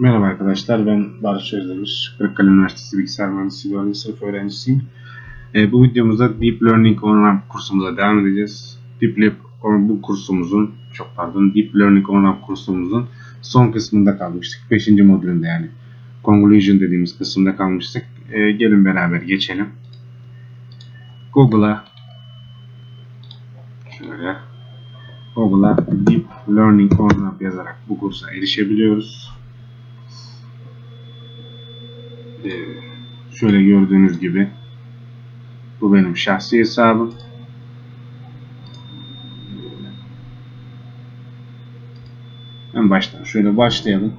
Merhaba arkadaşlar, ben Barış Özdemir. Kırıkkale Üniversitesi Bilgisayar Mühendisliği 4. sınıf öğrencisiyim. Ee, bu videomuzda Deep Learning Online kursumuza devam edeceğiz. Deep Lab bu kursumuzun, çok pardon, Deep Learning Online kursumuzun son kısmında kalmıştık. 5. modülünde yani. Conclusion dediğimiz kısımda kalmıştık. Ee, gelin beraber geçelim. Google'a şöyle Google'a Deep Learning Online yazarak bu kursa erişebiliyoruz. Ee, şöyle gördüğünüz gibi bu benim şahsi hesabım. En baştan şöyle başlayalım.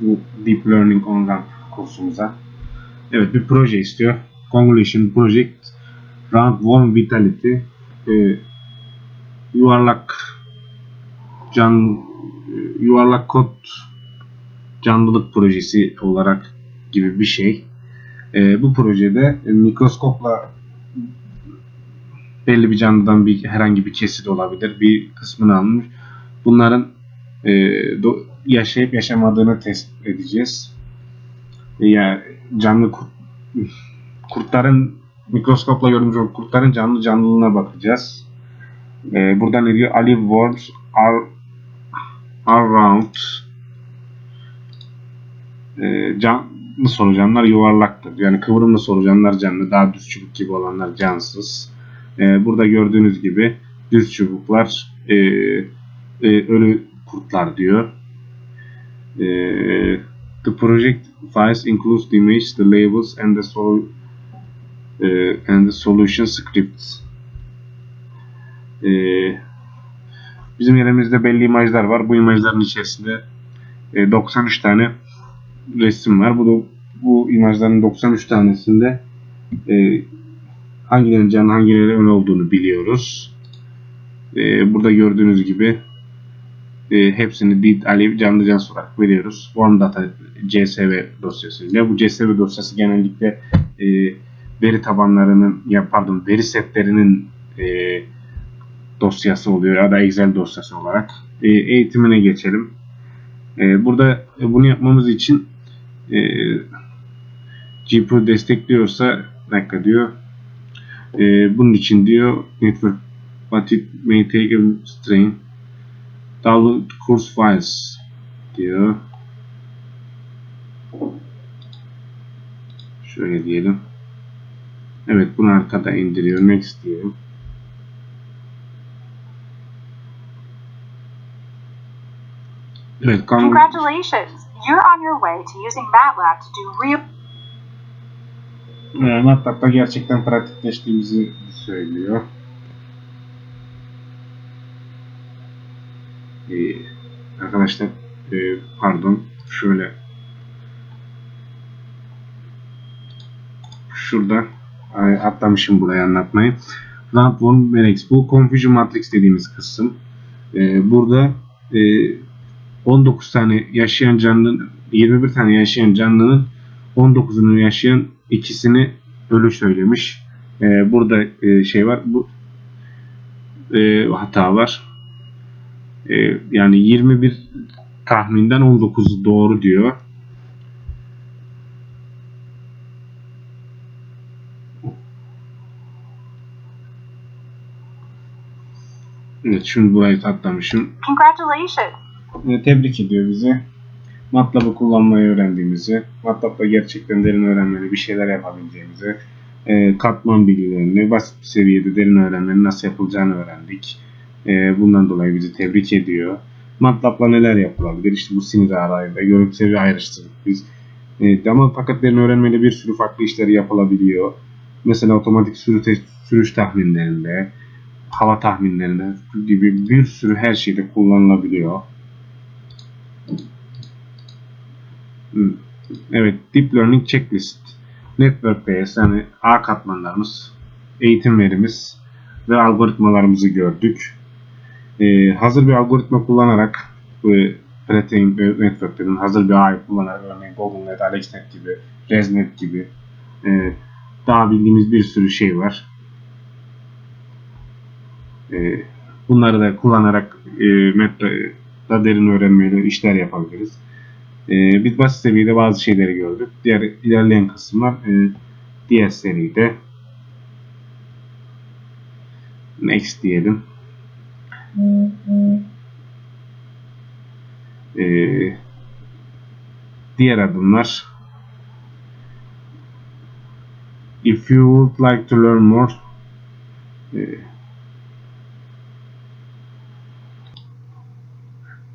Bu Deep Learning Online kursumuza. Evet bir proje istiyor. Convolution Project Round Warm Vitality ee, yuvarlak can yuvarlak kod canlılık projesi olarak gibi bir şey. E, bu projede e, mikroskopla belli bir canlıdan bir herhangi bir kesit olabilir. Bir kısmını almış. Bunların e, do, yaşayıp yaşamadığını test edeceğiz. E, yani canlı kurt, kurtların mikroskopla görmüş kurtların canlı canlılığına bakacağız. E, burada ne diyor? Olive worms are, are round. E, can, Kıvrımlı solucanlar yuvarlaktır. Yani kıvrımlı solucanlar canlı, daha düz çubuk gibi olanlar cansız. Ee, burada gördüğünüz gibi düz çubuklar e, e, ölü kurtlar diyor. E, the project files includes the image, the labels and the, sol e, and the solution scripts. E, bizim yerimizde belli imajlar var. Bu imajların içerisinde e, 93 tane resim var. Bu da bu imajların 93 tanesinde e, hangilerinin canlı hangilerinin ön olduğunu biliyoruz. E, burada gördüğünüz gibi e, hepsini did alev canlı can olarak veriyoruz. Form data CSV dosyasıyla. Bu CSV dosyası genellikle e, veri tabanlarının ya pardon veri setlerinin e, dosyası oluyor ya da Excel dosyası olarak. E, eğitimine geçelim. E, burada bunu yapmamız için e, GPU destekliyorsa dakika diyor. E, bunun için diyor network but it may download course files diyor. Şöyle diyelim. Evet bunu arkada indiriyor. Next diyelim. Evet, Congratulations! You're on your way to using MATLAB to do real e, MATLAB'da gerçekten pratikleştiğimizi söylüyor. Ee, arkadaşlar e, pardon şöyle şurada atlamışım burayı anlatmayı. 1 Matrix bu Confusion Matrix dediğimiz kısım. Ee, burada e, 19 tane yaşayan canlının 21 tane yaşayan canlının 19'unu yaşayan ikisini ölü söylemiş. Ee, burada e, şey var. Bu e, hata var. E, yani 21 tahminden 19 doğru diyor. Evet şimdi burayı atlamışım. Congratulations! E, tebrik ediyor bizi. MATLAB'ı kullanmayı öğrendiğimizi, MATLAB'da gerçekten derin öğrenmeli bir şeyler yapabileceğimizi, e, katman bilgilerini, basit bir seviyede derin öğrenmenin nasıl yapılacağını öğrendik. E, bundan dolayı bizi tebrik ediyor. MATLAB'la neler yapılabilir? İşte bu sinir ağlarıyla görüntüleri ayrıştırdık biz. E, ama fakat derin öğrenmeyle bir sürü farklı işleri yapılabiliyor. Mesela otomatik sürü sürüş tahminlerinde, hava tahminlerinde gibi bir sürü her şeyde kullanılabiliyor. Evet, Deep Learning Checklist. Network'teyiz. Yani A katmanlarımız, eğitim verimiz ve algoritmalarımızı gördük. Ee, hazır bir algoritma kullanarak bu Platin Network'lerin hazır bir A'yı kullanarak örneğin GoogleNet, AlexNet gibi, ResNet gibi e, daha bildiğimiz bir sürü şey var. E, bunları da kullanarak e, Metra'da derin öğrenmeyle işler yapabiliriz. Ee, biz seviyede bazı şeyleri gördük. Diğer ilerleyen kısımlar e, diğer seride. Next diyelim. Ee, diğer adımlar If you would like to learn more ee,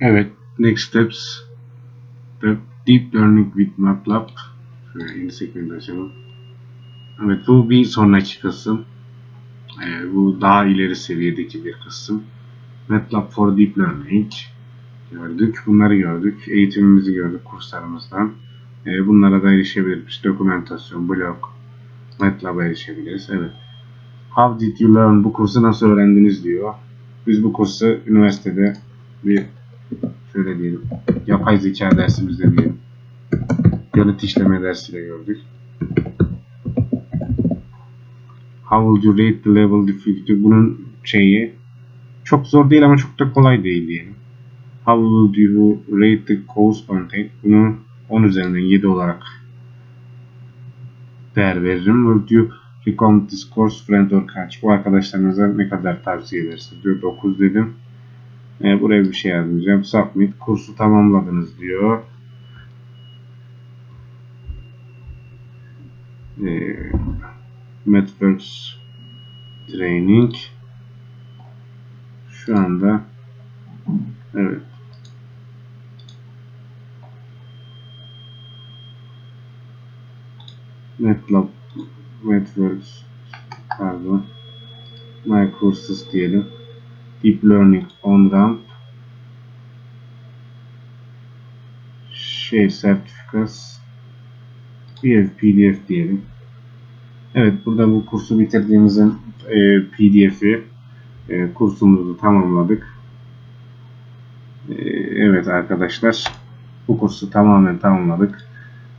Evet, next steps deep learning with MATLAB şöyle yeni sekmeyi açalım. Evet, bu bir sonraki kısım. Ee, bu daha ileri seviyedeki bir kısım. MATLAB for Deep Learning gördük. Bunları gördük. Eğitimimizi gördük kurslarımızdan. Ee, bunlara da erişebiliriz. Dokümentasyon, blog, MATLAB'a erişebiliriz. Evet. How did you learn? Bu kursu nasıl öğrendiniz diyor. Biz bu kursu üniversitede bir şöyle diyelim yapay zeka dersimizde diyelim görüntü işleme dersiyle gördük. How would you rate the level difficulty? Bunun şeyi çok zor değil ama çok da kolay değil diyelim. How would you rate the course content? Bunu 10 üzerinden 7 olarak değer veririm. Would you recommend this course friend or catch? Bu arkadaşlarınıza ne kadar tavsiye edersiniz diyor. 9 dedim. E, buraya bir şey yazacağım. Submit. Kursu tamamladınız diyor. E, Metworks Training. Şu anda evet. MATLAB Metworks pardon My Courses diyelim. Deep Learning on Ramp şey sertifikas bir pdf diyelim. Evet burada bu kursu bitirdiğimizin e, pdf'i e, kursumuzu tamamladık. E, evet arkadaşlar bu kursu tamamen tamamladık.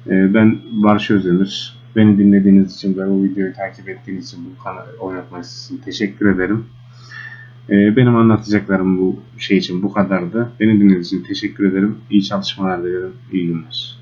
E, ben Barış Özdemir. Beni dinlediğiniz için ve bu videoyu takip ettiğiniz için bu kanal oynatmak için teşekkür ederim. Ee, Benim anlatacaklarım bu şey için bu kadardı. Beni dinlediğiniz için teşekkür ederim. İyi çalışmalar dilerim. İyi günler.